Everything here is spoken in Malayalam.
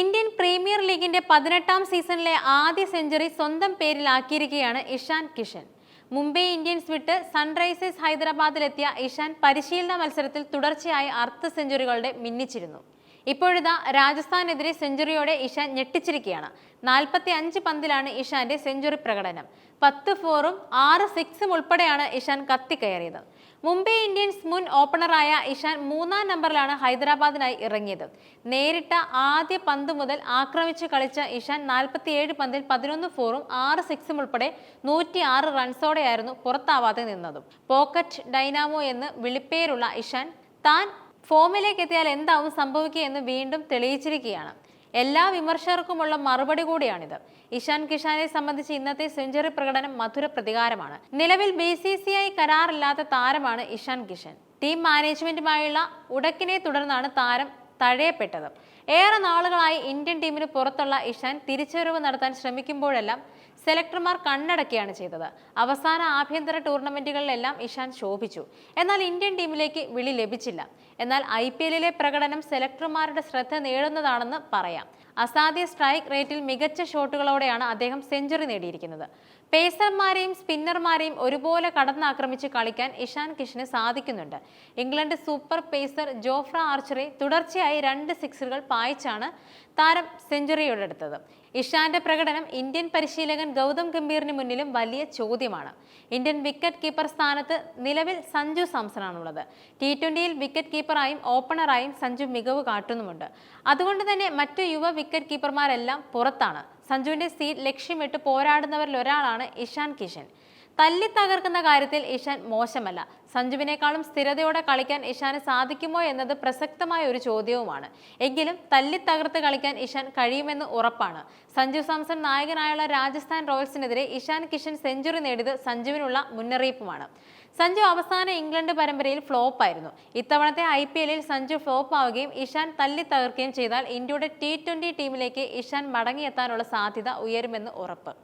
ഇന്ത്യൻ പ്രീമിയർ ലീഗിന്റെ പതിനെട്ടാം സീസണിലെ ആദ്യ സെഞ്ചുറി സ്വന്തം പേരിലാക്കിയിരിക്കുകയാണ് ഇഷാൻ കിഷൻ. മുംബൈ ഇന്ത്യൻസ് വിട്ട് സൺറൈസേഴ്സ് ഹൈദരാബാദിലെത്തിയ ഇഷാൻ പരിശീലന മത്സരത്തിൽ തുടർച്ചയായി അർദ്ധ സെഞ്ചുറികളുടെ മിന്നിച്ചിരുന്നു. ഇപ്പോഴിതാ രാജസ്ഥാനെതിരെ സെഞ്ചുറിയോടെ ഇഷാൻ ഞെട്ടിച്ചിരിക്കുകയാണ്. നാൽപ്പത്തി അഞ്ച് പന്തിലാണ് ഇഷാന്റെ സെഞ്ചുറി പ്രകടനം. പത്ത് ഫോറും ആറ് സിക്സും ഉൾപ്പെടെയാണ് ഇഷാൻ കത്തിക്കയറിയത്. മുംബൈ ഇന്ത്യൻസ് മുൻ ഓപ്പണറായ ഇഷാൻ മൂന്നാം നമ്പറിലാണ് ഹൈദരാബാദിനായി ഇറങ്ങിയത്. നേരിട്ട ആദ്യ പന്ത് മുതൽ ആക്രമിച്ച് കളിച്ച ഇഷാൻ നാൽപ്പത്തിയേഴ് പന്തിൽ പതിനൊന്ന് ഫോറും ആറ് സിക്സും ഉൾപ്പെടെ നൂറ്റി ആറ് റൺസോടെയായിരുന്നു പുറത്താവാതെ നിന്നതും. പോക്കറ്റ് ഡൈനാമോ എന്ന് വിളിപ്പേരുള്ള ഇഷാൻ താൻ ഫോമിലേക്ക് എത്തിയാൽ എന്താവും സംഭവിക്കുക എന്ന് വീണ്ടും തെളിയിച്ചിരിക്കുകയാണ്. എല്ലാ വിമർശകർക്കുമുള്ള മറുപടി കൂടിയാണിത്. ഇഷാൻ കിഷാനെ സംബന്ധിച്ച് ഇന്നത്തെ സെഞ്ചുറി പ്രകടനം മധുര പ്രതികാരമാണ്. നിലവിൽ ബി സി സി ഐ കരാറില്ലാത്ത താരമാണ് ഇഷാൻ കിഷൻ. ടീം മാനേജ്മെന്റുമായുള്ള ഉടക്കിനെ തുടർന്നാണ് താരം തഴയപ്പെട്ടത്. ഏറെ നാളുകളായി ഇന്ത്യൻ ടീമിന് പുറത്തുള്ള ഇഷാൻ തിരിച്ചുവരവ് നടത്താൻ ശ്രമിക്കുമ്പോഴെല്ലാം സെലക്ടർമാർ കണ്ണടക്കുകയാണ് ചെയ്തത്. അവസാന ആഭ്യന്തര ടൂർണമെന്റുകളിലെല്ലാം ഇഷാൻ ശോഭിച്ചു. എന്നാൽ ഇന്ത്യൻ ടീമിലേക്ക് വിളി ലഭിച്ചില്ല. എന്നാൽ ഐ പി എല്ലിലെ പ്രകടനം സെലക്ടർമാരുടെ ശ്രദ്ധ നേടുന്നതാണെന്ന് പറയാം. അസാധ്യ സ്ട്രൈക്ക് റേറ്റിൽ മികച്ച ഷോട്ടുകളോടെയാണ് അദ്ദേഹം സെഞ്ചുറി നേടിയിരിക്കുന്നത്. പേസർമാരെയും സ്പിന്നർമാരെയും ഒരുപോലെ കടന്നാക്രമിച്ച് കളിക്കാൻ ഇഷാൻ കിഷന് സാധിക്കുന്നുണ്ട്. ഇംഗ്ലണ്ട് സൂപ്പർ പേസർ ജോഫ്ര ആർച്ചറെ തുടർച്ചയായി രണ്ട് സിക്സറുകൾ പായിച്ചാണ് താരം സെഞ്ചുറിയോടെടുത്തത് ഇഷാന്റെ പ്രകടനം ഇന്ത്യൻ പരിശീലകൻ ഗൗതം ഗംഭീറിന് മുന്നിലും വലിയ ചോദ്യമാണ്. ഇന്ത്യൻ വിക്കറ്റ് കീപ്പർ സ്ഥാനത്ത് നിലവിൽ സഞ്ജു സാംസണാണുള്ളത്. ടി ട്വന്റിയിൽ വിക്കറ്റ് കീപ്പറായും ഓപ്പണറായും സഞ്ജു മികവ് കാട്ടുന്നുമുണ്ട്. അതുകൊണ്ട് തന്നെ മറ്റു യുവ വിക്കറ്റ് കീപ്പർമാരെല്ലാം പുറത്താണ്. സഞ്ജുവിന്റെ സീറ്റ് ലക്ഷ്യമിട്ട് പോരാടുന്നവരിൽ ഒരാളാണ് ഇഷാൻ കിഷൻ. തല്ലി തകർക്കുന്ന കാര്യത്തിൽ ഇഷാൻ മോശമല്ല. സഞ്ജുവിനേക്കാളും സ്ഥിരതയോടെ കളിക്കാൻ ഇഷാന് സാധിക്കുമോ എന്നത് പ്രസക്തമായ ഒരു ചോദ്യവുമാണ്. എങ്കിലും തല്ലി തകർത്ത് കളിക്കാൻ ഇഷാൻ കഴിയുമെന്ന് ഉറപ്പാണ്. സഞ്ജു സാംസൺ നായകനായുള്ള രാജസ്ഥാൻ റോയൽസിനെതിരെ ഇഷാൻ കിഷൻ സെഞ്ചുറി നേടിയത് സഞ്ജുവിനുള്ള മുന്നറിയിപ്പുമാണ്. സഞ്ജു അവസാന ഇംഗ്ലണ്ട് പരമ്പരയിൽ ഫ്ലോപ്പ് ആയിരുന്നു ഇത്തവണത്തെ ഐ പി എല്ലിൽ സഞ്ജു ഫ്ലോപ്പ് ആവുകയും ഇഷാൻ തല്ലി തകർക്കുകയും ചെയ്താൽ ഇന്ത്യയുടെ ടി ട്വന്റി ടീമിലേക്ക് ഇഷാൻ മടങ്ങിയെത്താനുള്ള സാധ്യത ഉയരുമെന്ന് ഉറപ്പ്.